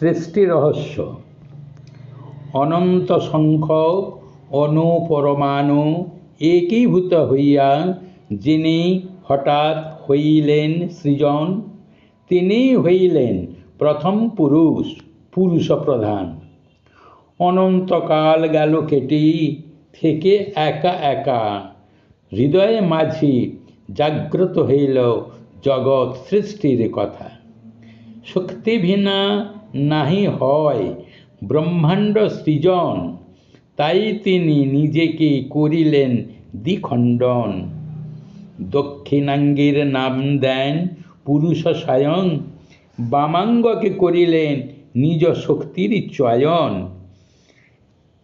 সৃষ্টি রহস্য। অনন্ত সংখ্যক অনুপরমাণু একীভূত হইয়া যিনি হঠাৎ হইলেন সৃজন, তিনি হইলেন প্রথম পুরুষ পুরুষ প্রধান। অনন্তকাল গেল কেটে, থেকে একা একা। হৃদয়ে মাঝি জাগ্রত হইল জগৎ সৃষ্টির কথা। শক্তি ভিনা নাহি হয়। ব্রহ্মাণ্ড সৃজন, তাই তিনি নিজেকে করিলেন দ্বিখণ্ডন। দক্ষিণাঙ্গের নাম দেন পুরুষ সায়ন, বামাঙ্গকে করিলেন নিজ শক্তির চয়ন।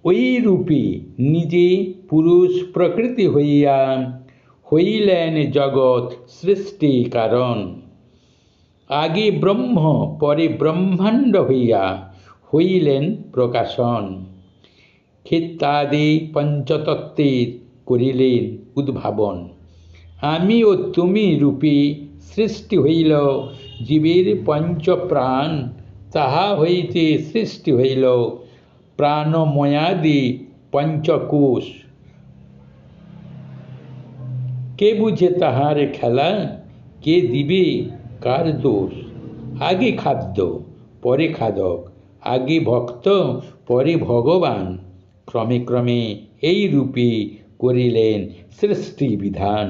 ওই রূপে নিজে পুরুষ প্রকৃতি হইয়া হইলেন জগৎ সৃষ্টি কারণ। আগে ব্রহ্ম, পরে ব্রহ্মাণ্ড হইয়া হইলেন প্রকাশন। ক্ষেত্রাদি পঞ্চতত্ত্বের করিলেন উদ্ভাবন। আমি ও তুমি রূপে সৃষ্টি হইল, জীবের পঞ্চপ্রাণ তাহা হইতে সৃষ্টি হইল। প্রাণময়াদি পঞ্চকোষ। কে বুঝে তাহার খেলা, কে দিবে কার দোষ? আগে খাদ্য, পরে খাদক, আগে ভক্ত, পরে ভগবান। ক্রমে ক্রমে এই রূপে করিলেন সৃষ্টি বিধান